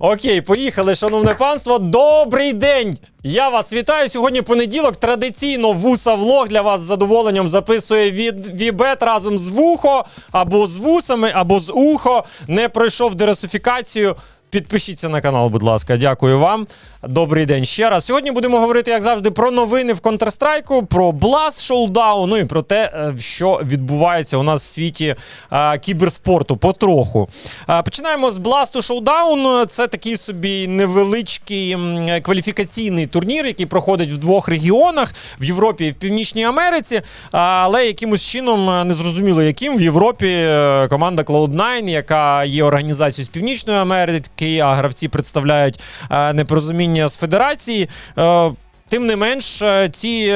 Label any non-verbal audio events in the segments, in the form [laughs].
Окей, поїхали, шановне панство. Добрий день! Я вас вітаю. Сьогодні понеділок. Традиційно вуса влог для вас з задоволенням записує від Вібет разом з вухо, або з вусами, або з ухо. Не пройшов дерасифікацію. Підпишіться на канал, будь ласка. Дякую вам. Добрий день ще раз. Сьогодні будемо говорити, як завжди, про новини в Counter-Strike, про Blast Showdown, ну і про те, е, що відбувається у нас в світі е, кіберспорту потроху. Е, починаємо з Blast Showdown. Це такий собі невеличкий кваліфікаційний турнір, який проходить в двох регіонах в Європі і в Північній Америці. Але якимось чином незрозуміло яким в Європі команда Cloud9, яка є організацією з Північної Америки, а гравці представляють е, непорозуміння з федерації. Е, Тим не менш, е, ці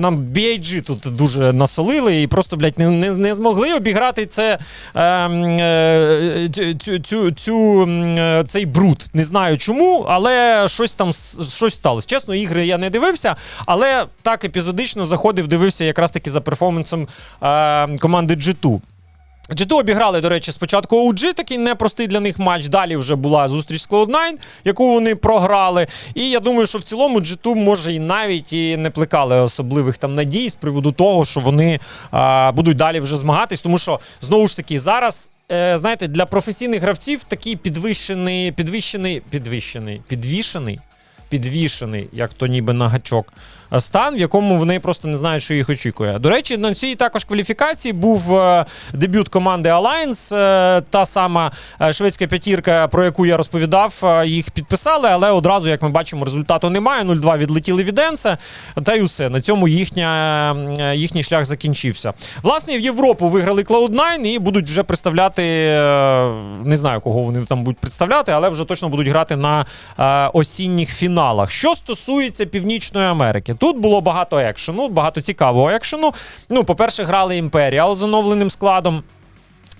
нам BIG тут дуже насолили і просто, блядь, не, не, не змогли обіграти це, е, е, цю, цю, цю, цей бруд. Не знаю чому, але щось там щось сталося. Чесно, ігри я не дивився, але так епізодично заходив, дивився якраз таки за перформансом е, команди G2. G2 обіграли, до речі, спочатку OG, такий непростий для них матч. Далі вже була зустріч з Cloud9, яку вони програли. І я думаю, що в цілому G2 може і навіть і не плекали особливих там надій з приводу того, що вони а, будуть далі вже змагатись. Тому що знову ж таки зараз. е, Знаєте, для професійних гравців такий підвищений, підвищений, підвищений, підвішений, підвішений, як то ніби на гачок, стан, в якому вони просто не знають, що їх очікує. До речі, на цій також кваліфікації був е, дебют команди Alliance. е, Та сама е, шведська п'ятірка, про яку я розповідав, е, їх підписали, але одразу, як ми бачимо, результату немає. 0-2 відлетіли від Енса, та й усе. На цьому їхня, е, їхній шлях закінчився. Власне, в Європу виграли Cloud9 і будуть вже представляти. е, Не знаю, кого вони там будуть представляти, але вже точно будуть грати на е, осінніх фіналах. Що стосується Північної Америки, тут було багато екшену, багато цікавого екшену. Ну, по-перше, грали Imperial з оновленим складом.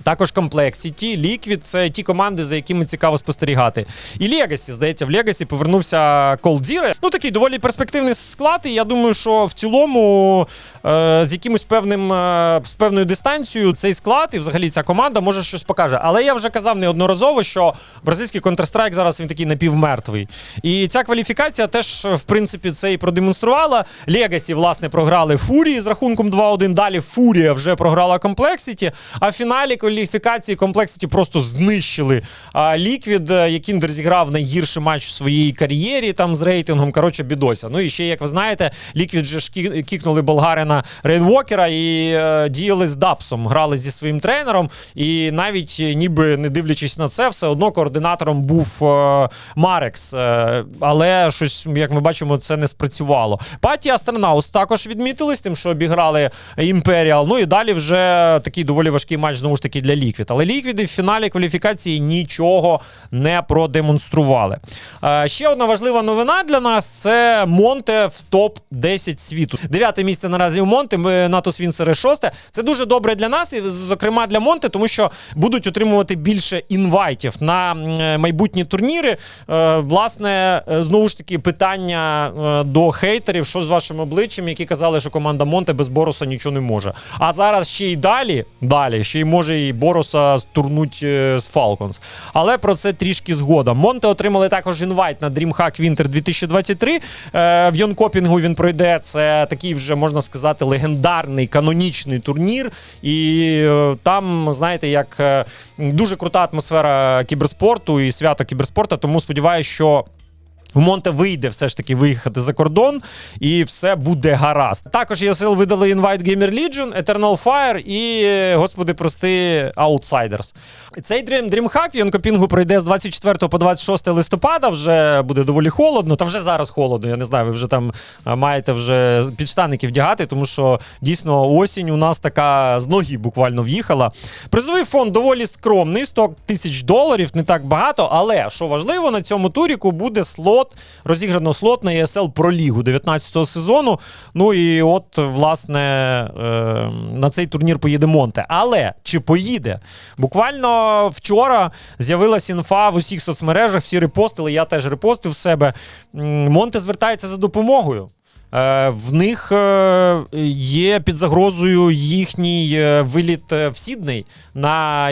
Також Complexity, Liquid – це ті команди, за якими цікаво спостерігати. І Legacy, здається, в Legacy повернувся Zero. Ну, такий доволі перспективний склад. І я думаю, що в цілому е, з якимось певним е, з певною дистанцією цей склад і взагалі ця команда може щось покаже. Але я вже казав неодноразово, що бразильський Counter-Strike зараз він такий напівмертвий. І ця кваліфікація теж, в принципі, це і продемонструвала. Legacy, власне, програли Фурії з рахунком 2-1. Далі Фурія вже програла Complexity. А в фіналі кваліфікації Complexity просто знищили а, Liquid, е, який розіграв найгірший матч в своїй кар'єрі там з рейтингом. Коротше, бідося. Ну і ще, як ви знаєте, Liquid же ж кікнули болгарина Рейнвокера і е, діяли з Дапсом, грали зі своїм тренером. І навіть е, ніби не дивлячись на це, все одно координатором був е, Марекс. Е, але щось, як ми бачимо, це не спрацювало. Паті Астронаус також відмітились, тим, що обіграли Імперіал. Ну і далі вже такий доволі важкий матч знову ж таки для Ліквід. Але Ліквіди в фіналі кваліфікації нічого не продемонстрували. Е, ще одна важлива новина для нас це Монте в топ 10 світу. Дев'яте місце наразі у Монте. Ми НАТО Свінсери шосте. Це дуже добре для нас, і зокрема для Монте, тому що будуть отримувати більше інвайтів на майбутні турніри. Е, власне, е, знову ж таки, питання до хейтерів, що з вашим обличчям, які казали, що команда Монте без Бороса нічого не може. А зараз ще й далі, далі, ще й може Бороса турнуть е, з Falcons. Але про це трішки згодом. Монте отримали також інвайт на DreamHack Winter 2023. Е, в Йонкопінгу він пройде. Це такий вже можна сказати легендарний канонічний турнір. І е, там, знаєте, як дуже крута атмосфера кіберспорту і свято кіберспорту. Тому сподіваюся, що. В Монте вийде все ж таки виїхати за кордон, і все буде гаразд. Також ЄСЛ видали Invite Gamer Legion, Eternal Fire і, господи, прости, Outsiders. Цей Dream, DreamHack в Йонкопінгу пройде з 24 по 26 листопада. Вже буде доволі холодно. Та вже зараз холодно. Я не знаю, ви вже там маєте вже підштанники вдягати, тому що дійсно осінь у нас така з ноги буквально в'їхала. Призовий фонд доволі скромний, 100 тисяч доларів, не так багато. Але що важливо, на цьому туріку буде слот, розіграно слот на ESL про Лігу 19-го сезону. Ну і от, власне, е, на цей турнір поїде Монте. Але чи поїде? Буквально вчора з'явилася інфа в усіх соцмережах, всі репостили, я теж репостив себе. Монте звертається за допомогою. Е, в них е, є під загрозою їхній е, виліт в Сідней на,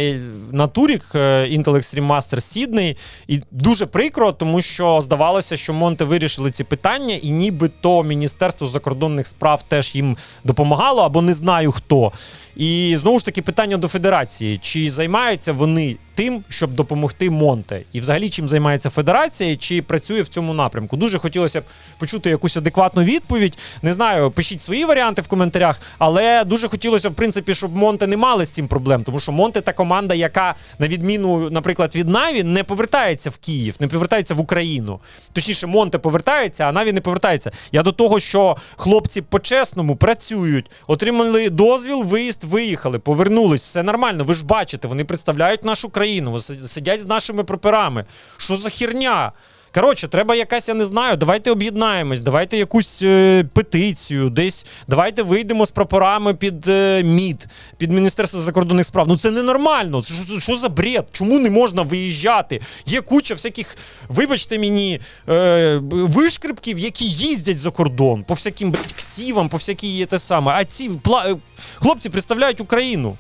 на Турік Intel Extreme Master Сідней. І дуже прикро, тому що здавалося, що Монте вирішили ці питання, і нібито Міністерство закордонних справ теж їм допомагало, або не знаю хто. І знову ж таки питання до федерації: чи займаються вони тим, щоб допомогти Монте? І взагалі чим займається федерація, чи працює в цьому напрямку? Дуже хотілося б почути якусь адекватну відповідь. Не знаю, пишіть свої варіанти в коментарях, але дуже хотілося, в принципі, щоб Монте не мали з цим проблем, тому що Монте та команда, яка на відміну, наприклад, від Наві, не повертається в Київ, не повертається в Україну. Точніше, Монте повертається, а Наві не повертається. Я до того, що хлопці по-чесному працюють, отримали дозвіл, виїзд, виїхали, повернулись. Все нормально. Ви ж бачите, вони представляють нашу країну, си- сидять з нашими прапорами. Що за херня? Коротше, треба якась, я не знаю, давайте об'єднаємось, давайте якусь е, петицію, десь давайте вийдемо з прапорами під е, МІД, під Міністерство закордонних справ. Ну це ненормально. Це що, що за бред? Чому не можна виїжджати? Є куча всяких, вибачте мені, е, вишкрипків, які їздять за кордон по всяким блядь, ксівам, по всякі є те саме. А ці пла... е, хлопці представляють Україну.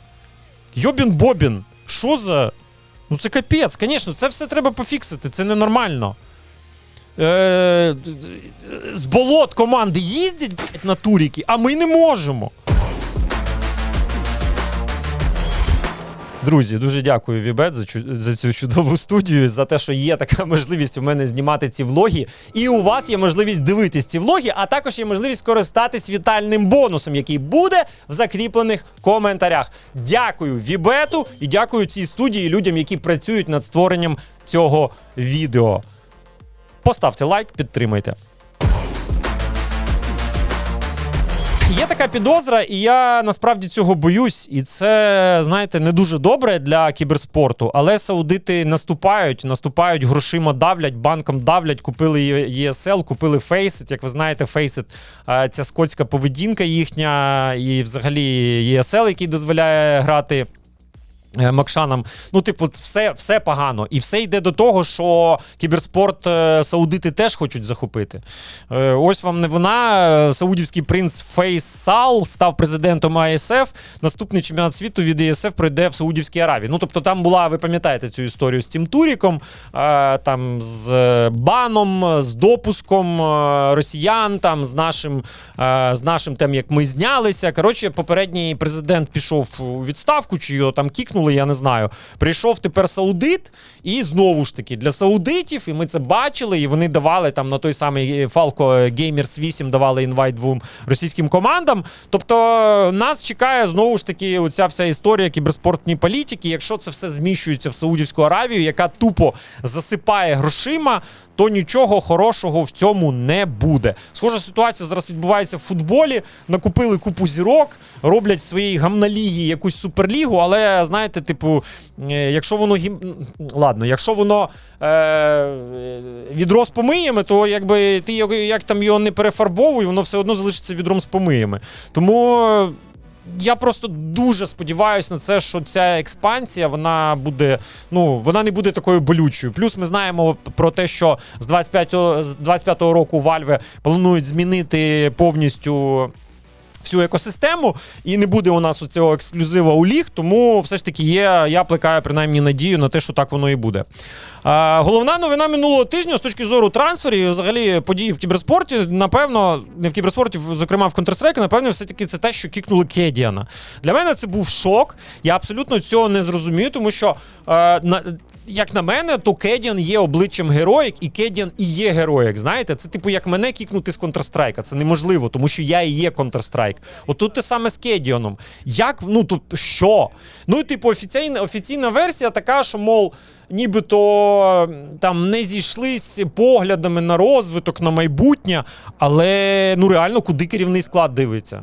Йобін Бобін. Що за. Ну це капець, звісно, це все треба пофіксити, це ненормально. Е, з болот команди їздять на туріки, а ми не можемо. Друзі, дуже дякую Вібет за, за цю чудову студію, за те, що є така [laughs] можливість у мене знімати ці влоги. І у вас є можливість дивитись ці влоги, а також є можливість користатись вітальним бонусом, який буде в закріплених коментарях. Дякую Вібету і дякую цій студії людям, які працюють над створенням цього відео. Поставте лайк, підтримайте. Є така підозра, і я насправді цього боюсь. І це, знаєте, не дуже добре для кіберспорту. Але саудити наступають, наступають, грошима давлять, банком давлять, купили ЄСЛ, купили Faceit. Як ви знаєте, Faceit е, ця скотська поведінка їхня, і взагалі ЄСЛ, який дозволяє грати. Е, Макшанам, ну, типу, все, все погано. І все йде до того, що кіберспорт е, саудити теж хочуть захопити. Е, ось вам не вона. Саудівський принц Фейсал став президентом АСФ. Наступний чемпіонат світу від ЄСФ пройде в Саудівській Аравії. Ну, тобто, там була, ви пам'ятаєте цю історію з цим Туріком, там з баном, з допуском росіян, там з нашим, е, з нашим тим, як ми знялися. Коротше, попередній президент пішов у відставку, чи його там кікнули, я не знаю. Прийшов тепер саудит, і знову ж таки для саудитів, і ми це бачили, і вони давали там на той самий Falco Gamers 8 давали інвайт двом російським командам. Тобто е, нас чекає знову ж таки оця вся історія кіберспортної політики. Якщо це все зміщується в Саудівську Аравію, яка тупо засипає грошима, то нічого хорошого в цьому не буде. Схожа ситуація зараз відбувається в футболі. Накупили купу зірок, роблять в своїй гамналігі якусь суперлігу, але знаєте, типу, е, якщо воно гім... ладно, якщо воно е... відро з помиями, то якби ти як там його не перефарбовуй, воно все одно залишиться відром з помиями. Тому. е, я просто дуже сподіваюся на це, що ця експансія вона буде, ну вона не буде такою болючою. Плюс ми знаємо про те, що з 25-го з 25-го року Valve планують змінити повністю. Всю екосистему, і не буде у нас у цього ексклюзива у ліг, тому все ж таки є. Я плекаю принаймні надію на те, що так воно і буде. А, головна новина минулого тижня з точки зору трансферів, взагалі події в кіберспорті, напевно, не в кіберспорті, зокрема в Counter-Strike, напевно, все-таки це те, що кікнули Кедіана. Для мене це був шок. Я абсолютно цього не зрозумію, тому що е, на, як на мене, то Кедіан є обличчям героїк, і Кедіан і є героїк. Знаєте, це типу як мене кікнути з Counter-Strike. Це неможливо, тому що я і є Counter-Strike. Отут те саме з Кедіаном. Як, ну тут що? Ну, і, типу, офіційна, офіційна версія така, що, мов, нібито там не зійшлись поглядами на розвиток, на майбутнє, але ну реально, куди керівний склад дивиться.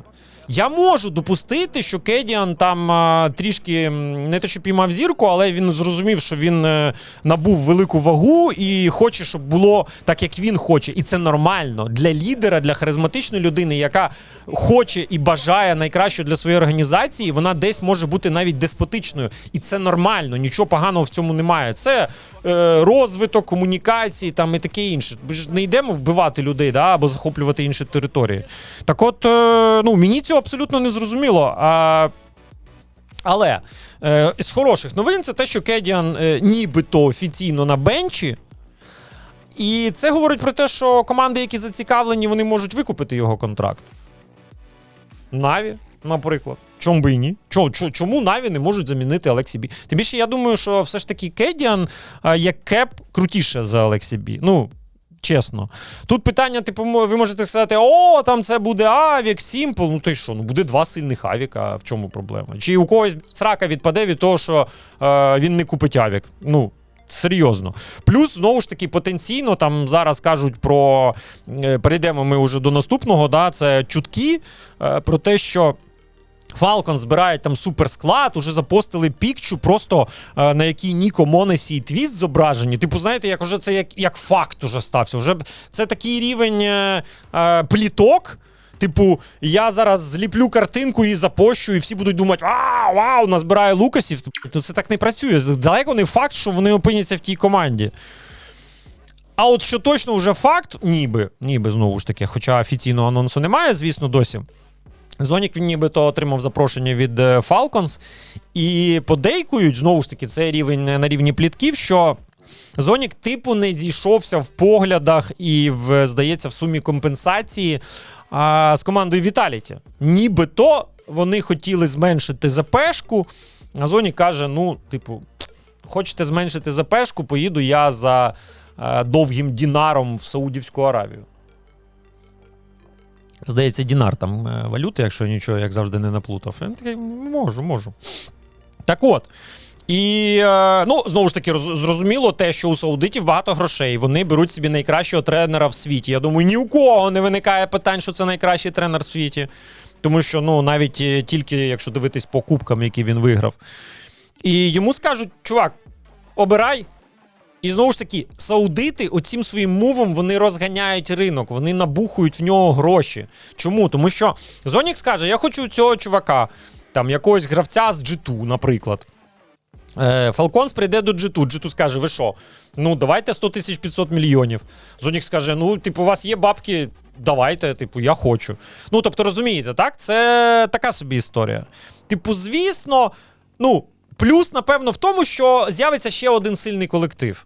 Я можу допустити, що Кедіан там а, трішки не те, що піймав зірку, але він зрозумів, що він е, набув велику вагу і хоче, щоб було так, як він хоче. І це нормально для лідера, для харизматичної людини, яка хоче і бажає найкращого для своєї організації. Вона десь може бути навіть деспотичною, і це нормально. Нічого поганого в цьому немає. Це е, розвиток комунікації там і таке інше. Ми ж не йдемо вбивати людей, да, або захоплювати інші території. Так, от, е, ну мені цього абсолютно не зрозуміло. А, але е, з хороших новин це те, що Кедіан е, нібито офіційно на бенчі. І це говорить про те, що команди, які зацікавлені, вони можуть викупити його контракт. Наві, наприклад. Чому би і ні? Чо- чо- Чому Наві не можуть замінити Алексі Бі? Тим більше, я думаю, що все ж таки Кедіан а, як кеп крутіше за Алексі Бі. Ну, чесно. Тут питання, типу, ви можете сказати: о, там це буде Авік, Сімпл. Ну й що? Ну буде два сильних Авіка. В чому проблема? Чи у когось срака відпаде від того, що е, він не купить Авік? Ну. Серйозно. Плюс, знову ж таки, потенційно там зараз кажуть про. е, Перейдемо ми вже до наступного. Да, Це чутки е, про те, що. Falcon збирають там суперсклад, уже запостили пікчу, просто е, на якій Ніко Монесі і Твіст зображені. Типу, знаєте, як уже це як, як факт уже стався. Вже це такий рівень е, е, пліток. Типу, я зараз зліплю картинку і запощу, і всі будуть думати, вау, вау, назбирає Лукасів. То це так не працює. Далеко не факт, що вони опиняться в тій команді. А от що точно вже факт, ніби, ніби знову ж таки, хоча офіційного анонсу немає, звісно, досі. Зонік він нібито отримав запрошення від е, Falcons. І подейкують, знову ж таки, це рівень е, на рівні плітків, що Зонік, типу, не зійшовся в поглядах і, в, здається, в сумі компенсації а, з командою Vitality. Нібито вони хотіли зменшити ЗПшку, а Зонік каже: ну, типу, хочете зменшити ЗПшку, поїду я за е, довгим дінаром в Саудівську Аравію. Здається, Дінар там е, валюта, якщо нічого, як завжди, не наплутав. Він такий, можу, можу. Так от. І е, ну, знову ж таки, зрозуміло те, що у саудитів багато грошей. Вони беруть собі найкращого тренера в світі. Я думаю, ні у кого не виникає питань, що це найкращий тренер в світі. Тому що, ну, навіть е, тільки якщо дивитись по кубкам, які він виграв. І йому скажуть, чувак, обирай. І знову ж таки, саудити оцім своїм мувом вони розганяють ринок, вони набухують в нього гроші. Чому? Тому що Зонік скаже: я хочу цього чувака, там якогось гравця з G2, наприклад. Е, Фалконс прийде до G2, G2 скаже, ви що? Ну, давайте 100 тисяч 500 мільйонів. Зонік скаже: ну, типу, у вас є бабки, давайте, типу, я хочу. Ну, тобто, розумієте, так? Це така собі історія. Типу, звісно, ну, плюс, напевно, в тому, що з'явиться ще один сильний колектив.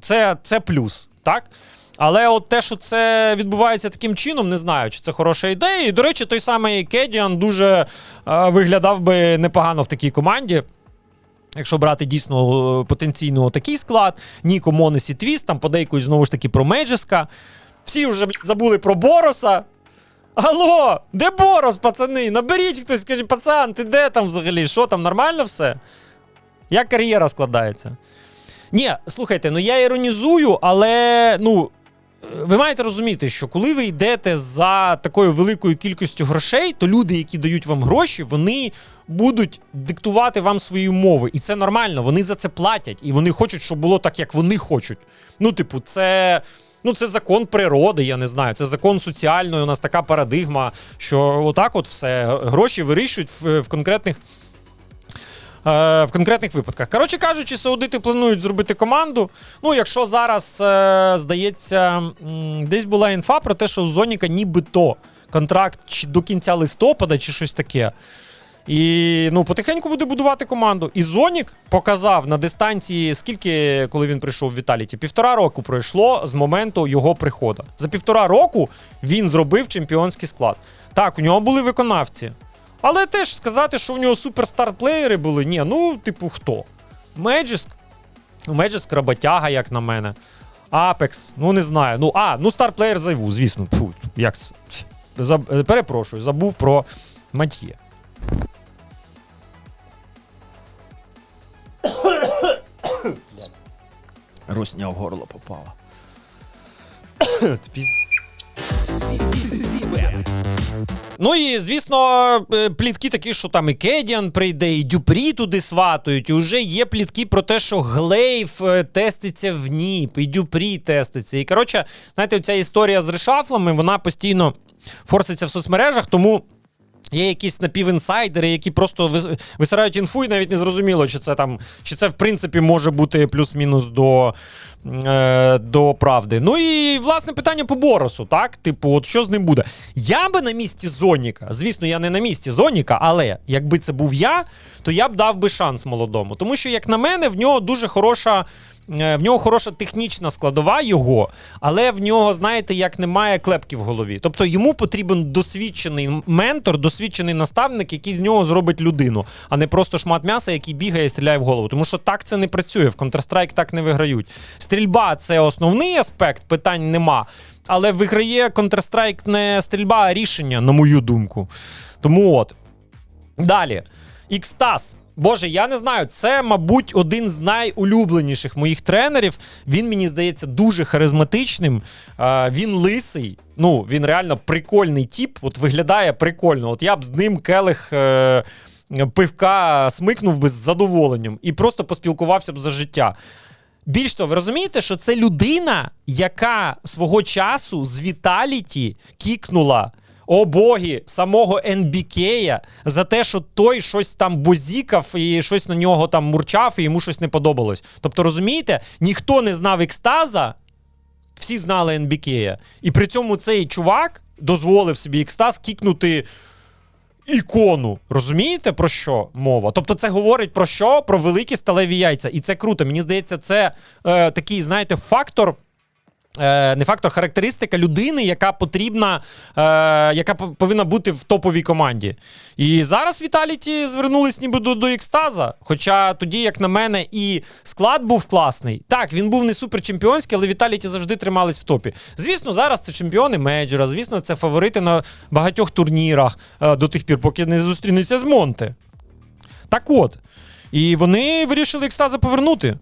Це, це плюс, так? Але от те, що це відбувається таким чином, не знаю, чи це хороша ідея. І, до речі, той самий Кедіан дуже е, виглядав би непогано в такій команді. Якщо брати дійсно е, потенційно такий склад, Ніко, Монес і Твіст, там подейкують знову ж таки про Мейджеска. Всі вже забули про Бороса. Алло, де Борос, пацани? Наберіть хтось, скажіть, пацан, ти де там взагалі? Що там, нормально все? Як кар'єра складається? Ні, слухайте, ну я іронізую, але ну. Ви маєте розуміти, що коли ви йдете за такою великою кількістю грошей, то люди, які дають вам гроші, вони будуть диктувати вам свої умови. І це нормально, вони за це платять, і вони хочуть, щоб було так, як вони хочуть. Ну, типу, це. Ну, це закон природи, я не знаю. Це закон соціальної. У нас така парадигма, що отак, от все гроші вирішують в, в конкретних в конкретних випадках. Коротше кажучи, саудити планують зробити команду. Ну, якщо зараз, е, здається, десь була інфа про те, що у Зоніка нібито контракт чи до кінця листопада, чи щось таке. І ну, потихеньку буде будувати команду. І Зонік показав на дистанції, скільки, коли він прийшов в Віталіті, півтора року пройшло з моменту його приходу. За півтора року він зробив чемпіонський склад. Так, у нього були виконавці. Але теж сказати, що у нього суперстар-плеєри були, ні, ну, типу, хто? Меджиск. Ну, Меджиск роботяга, як на мене. Апекс, ну не знаю. Ну, а, ну старплеєр зайву, звісно. Фу, як... Заб... е, Перепрошую, забув про Матьє. Русня в горло попала. [coughs] Ну і звісно, е, плітки такі, що там і Кедіан прийде, і Дюпрі туди сватають. І вже є плітки про те, що Глейв е, теститься в НІП, і Дюпрі теститься. І коротше, знаєте, ця історія з решафлами, вона постійно форситься в соцмережах, тому. Є якісь напівінсайдери, які просто висирають інфу, і навіть не зрозуміло, чи це там, чи це в принципі може бути плюс-мінус до, е, до правди. Ну і власне питання по Боросу, так? Типу, от що з ним буде? Я би на місці Зоніка, звісно, я не на місці Зоніка, але якби це був я, то я б дав би шанс молодому. Тому що, як на мене, в нього дуже хороша. Е, В нього хороша технічна складова його, але в нього, знаєте, як немає клепки в голові. Тобто йому потрібен досвідчений ментор, досвідчений наставник, який з нього зробить людину, а не просто шмат м'яса, який бігає і стріляє в голову. Тому що так це не працює. В Counter-Strike так не виграють. Стрільба це основний аспект, питань нема. Але виграє Counter-Strike не стрільба, а рішення, на мою думку. Тому от. Далі. Ікстас. Боже, я не знаю, це, мабуть, один з найулюбленіших моїх тренерів. Він мені здається дуже харизматичним. Е, він лисий. Ну, він реально прикольний тіп. От виглядає прикольно. От я б з ним келих. Е- Пивка смикнув би з задоволенням і просто поспілкувався б за життя. Більш того, ви розумієте, що це людина, яка свого часу з Віталіті кікнула о боги самого НБК за те, що той щось там бозікав і щось на нього там мурчав, і йому щось не подобалось. Тобто, розумієте, ніхто не знав екстаза, всі знали НБК. І при цьому цей чувак дозволив собі екстаз кікнути ікону. Розумієте про що мова? Тобто, це говорить про що? Про великі сталеві яйця. І це круто. Мені здається, це е, такий, знаєте, фактор. Е, не фактор, характеристика людини, яка потрібна, е, яка повинна бути в топовій команді. І зараз Віталіті звернулись ніби до, до екстаза. Хоча тоді, як на мене, і склад був класний. Так, він був не суперчемпіонський, але Віталіті завжди тримались в топі. Звісно, зараз це чемпіони мейджора, звісно, це фаворити на багатьох турнірах е, до тих пір, поки не зустрінуться з Монте. Так от. І вони вирішили екстаза повернути.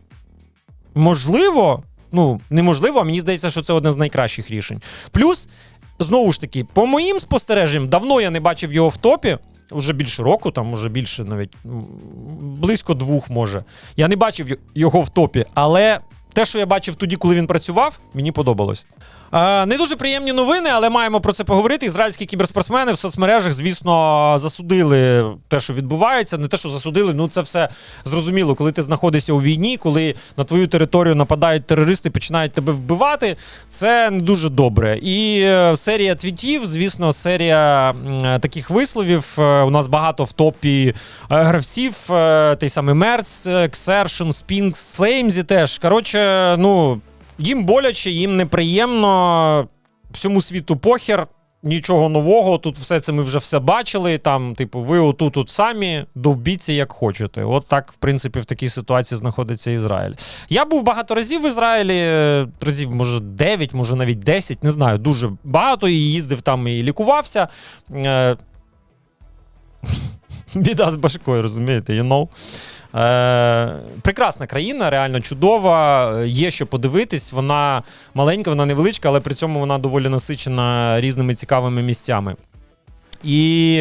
Можливо, ну, неможливо, а мені здається, що це одне з найкращих рішень. Плюс, знову ж таки, по моїм спостереженням, давно я не бачив його в топі. Уже більше року, там уже більше навіть близько двох, може. Я не бачив його в топі, але те, що я бачив тоді, коли він працював, мені подобалось. Е, не дуже приємні новини, але маємо про це поговорити. Ізраїльські кіберспортсмени в соцмережах, звісно, засудили те, що відбувається. Не те, що засудили, ну це все зрозуміло. Коли ти знаходишся у війні, коли на твою територію нападають терористи, починають тебе вбивати, це не дуже добре. І е, серія твітів, звісно, серія е, таких висловів. Е, У нас багато в топі е, гравців. е, Той самий Мерц, Xertion, Spinks, Флеймзі теж. Коротше, ну. Їм боляче, їм неприємно, всьому світу похер, нічого нового. Тут все це ми вже все бачили. Там, типу, ви отут тут самі довбіться як хочете. От так, в принципі, в такій ситуації знаходиться Ізраїль. Я був багато разів в Ізраїлі, е, разів, може, 9, може навіть 10, не знаю, дуже багато. І їздив там і лікувався. Е, [laughs] Біда з башкою, розумієте, you know? Е, прекрасна країна, реально чудова. Є що подивитись. Вона маленька, вона невеличка, але при цьому вона доволі насичена різними цікавими місцями. І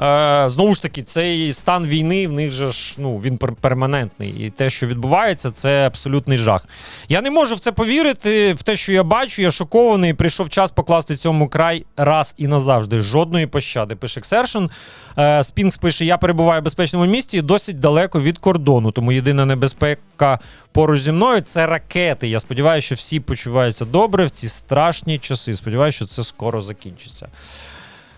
е, знову ж таки, цей стан війни в них же ж ну, він перманентний. І те, що відбувається, це абсолютний жах. Я не можу в це повірити, в те, що я бачу, я шокований. Прийшов час покласти цьому край раз і назавжди. Жодної пощади. Пише Ксершин. Е, Спінкс пише: Я перебуваю в безпечному місті і досить далеко від кордону. Тому єдина небезпека поруч зі мною це ракети. Я сподіваюся, що всі почуваються добре в ці страшні часи. Сподіваюся, що це скоро закінчиться.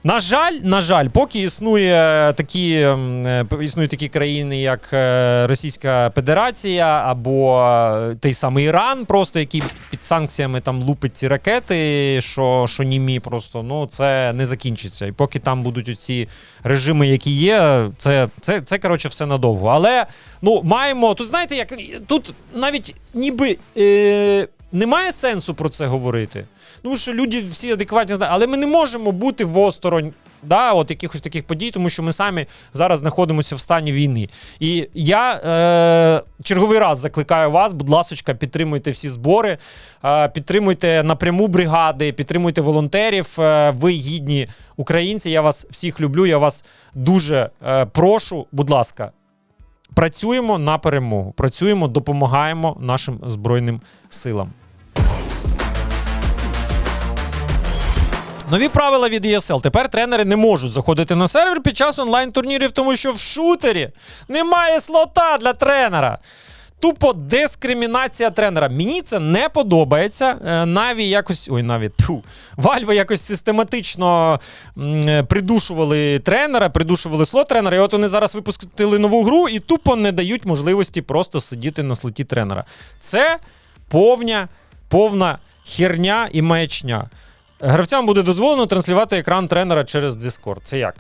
На жаль, на жаль, поки існує такі, е, існують такі країни, як е, Російська Федерація або е, той самий Іран, просто який під санкціями там лупить ці ракети, що, що німі просто ну це не закінчиться. І поки там будуть оці режими, які є, це, це, це коротше все надовго. Але ну маємо тут, знаєте, як тут навіть ніби. Е, немає сенсу про це говорити. Тому що люди всі адекватні знають, але ми не можемо бути в осторонь да, от якихось таких подій, тому що ми самі зараз знаходимося в стані війни. І я е, черговий раз закликаю вас, будь ласка, підтримуйте всі збори, е, підтримуйте напряму бригади, підтримуйте волонтерів. Е, ви гідні українці. Я вас всіх люблю. Я вас дуже е, прошу, будь ласка. Працюємо на перемогу, працюємо, допомагаємо нашим збройним силам. Нові правила від ESL. Тепер тренери не можуть заходити на сервер під час онлайн-турнірів, тому що в шутері немає слота для тренера. Тупо дискримінація тренера. Мені це не подобається. Е, Наві якось. Ой, навіть. Вальви якось систематично е, придушували тренера, придушували слот тренера. І от вони зараз випустили нову гру і тупо не дають можливості просто сидіти на слоті тренера. Це повня, повна херня і маячня. Гравцям буде дозволено транслювати екран тренера через Discord. Це як?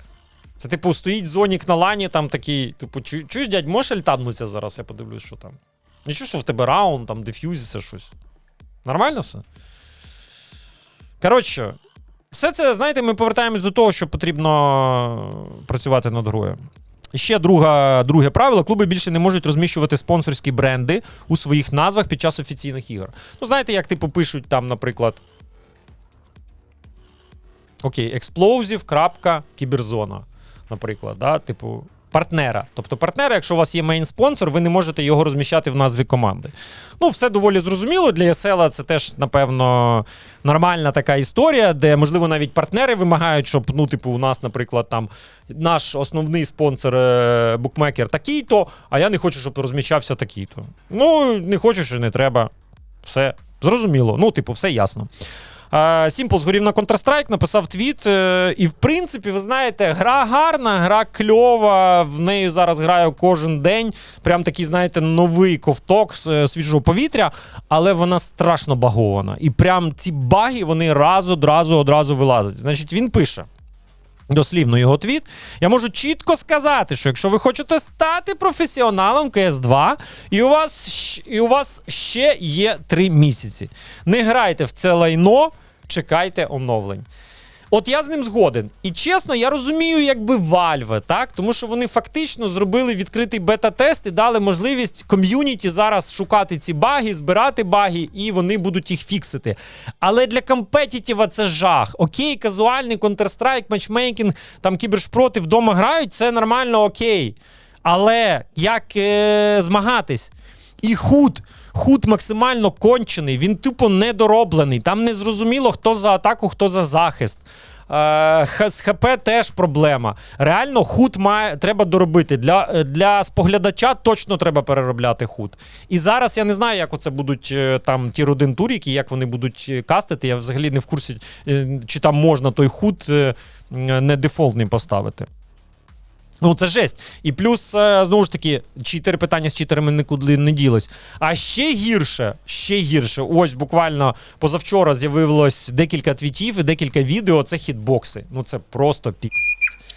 Це, типу, стоїть Зонік на лані, там такий, типу, чуєш, дядь, можеш альтабнутися зараз, я подивлюсь, що там. Нічого, що в тебе раунд, там деф'юзиться щось. Нормально все? Коротше, все це, знаєте, ми повертаємось до того, що потрібно працювати над грою. Ще друга, друге правило: клуби більше не можуть розміщувати спонсорські бренди у своїх назвах під час офіційних ігор. Ну, знаєте, як типу пишуть там, наприклад. Окей, крапка, кіберзона, наприклад, да? типу, партнера. Тобто партнера, якщо у вас є мейн-спонсор, ви не можете його розміщати в назві команди. Ну, все доволі зрозуміло. Для ESL це теж, напевно, нормальна така історія, де, можливо, навіть партнери вимагають, щоб, ну, типу, у нас, наприклад, там наш основний спонсор е, букмекер такий-то, а я не хочу, щоб розміщався такий-то. Ну, не хочеш і не треба. Все зрозуміло. Ну, типу, все ясно. Сімпл згорів на Counter-Strike, написав твіт. е, І в принципі, ви знаєте, гра гарна, гра кльова. В неї зараз граю кожен день. Прям такий, знаєте, новий ковток е, свіжого повітря, але вона страшно багована. І прям ці баги вони раз одразу одразу вилазять. Значить, він пише. Дослівно його твіт. Я можу чітко сказати, що якщо ви хочете стати професіоналом КС 2, і у вас, і у вас ще є три місяці. Не грайте в це лайно, чекайте оновлень. От я з ним згоден. І чесно, я розумію, якби Valve, так? Тому що вони фактично зробили відкритий бета-тест і дали можливість ком'юніті зараз шукати ці баги, збирати баги, і вони будуть їх фіксити. Але для компетітіва це жах. Окей, казуальний Counter-Strike, матчмейкінг, там кібершпроти вдома грають, це нормально, окей. Але як е, змагатись? І худ. Худ максимально кончений, він тупо недороблений. Там не зрозуміло, хто за атаку, хто за захист. Е, з ХП теж проблема. Реально, худ має треба доробити. Для, е, для споглядача точно треба переробляти худ. І зараз я не знаю, як оце будуть е, там ті родин туріки, як вони будуть кастити. Я взагалі не в курсі, чи там можна той худ не дефолтний поставити. Ну, це жесть. І плюс, е, знову ж таки, читери питання з читерами нікуди не ділось. А ще гірше, ще гірше. Ось буквально позавчора з'явилось декілька твітів і декілька відео. Це хітбокси. Ну це просто пі.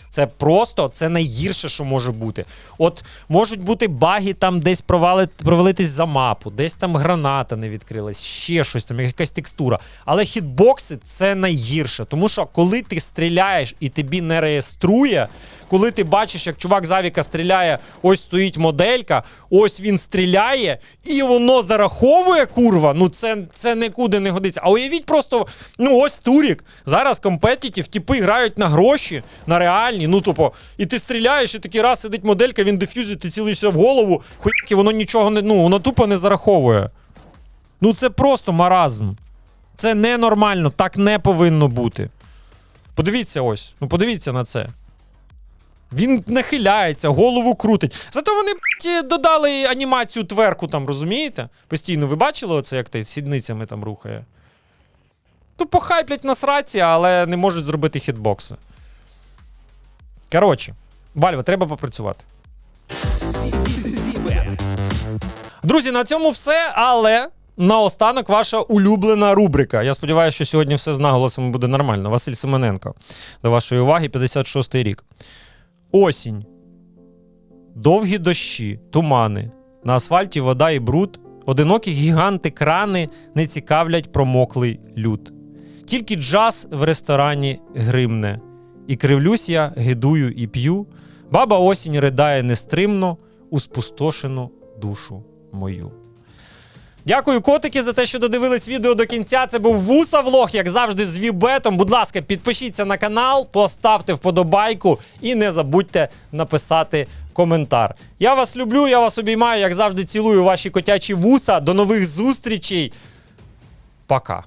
Це просто це найгірше, що може бути. От можуть бути баги там десь провалити, провалитись за мапу, десь там граната не відкрилась, ще щось там, якась текстура. Але хітбокси це найгірше. Тому що коли ти стріляєш і тобі не реєструє, коли ти бачиш, як чувак з авіка стріляє, ось стоїть моделька, ось він стріляє, і воно зараховує курва. Ну це, це нікуди не годиться. А уявіть просто, ну ось Турік. Зараз компетітів, типи грають на гроші, на реальні. Ну, тупо, і ти стріляєш, і такий раз сидить моделька, він дефюзить, ти цілишся в голову, хуйки, воно нічого не. Ну, воно тупо не зараховує. Ну це просто маразм. Це ненормально, так не повинно бути. Подивіться ось. Ну подивіться на це. Він нахиляється, голову крутить. Зато вони блядь, додали анімацію тверку там, розумієте? Постійно ви бачили оце, як ти сідницями там рухає? Тупо хайплять на сраці, але не можуть зробити хітбокси. Коротше, Вальва, треба попрацювати. Друзі, на цьому все, але наостанок ваша улюблена рубрика. Я сподіваюся, що сьогодні все з наголосом буде нормально. Василь Семененко. До вашої уваги, 56-й рік. Осінь. Довгі дощі, тумани. На асфальті вода і бруд. Одинокі гіганти крани не цікавлять промоклий люд. Тільки джаз в ресторані гримне, І кривлюсь я, гидую і п'ю. Баба осінь ридає нестримно у спустошену душу мою. Дякую, котики, за те, що додивились відео до кінця. Це був Вуса Влог, як завжди, з Вібетом. Будь ласка, підпишіться на канал, поставте вподобайку і не забудьте написати коментар. Я вас люблю, я вас обіймаю, як завжди, цілую ваші котячі вуса. До нових зустрічей. Пока.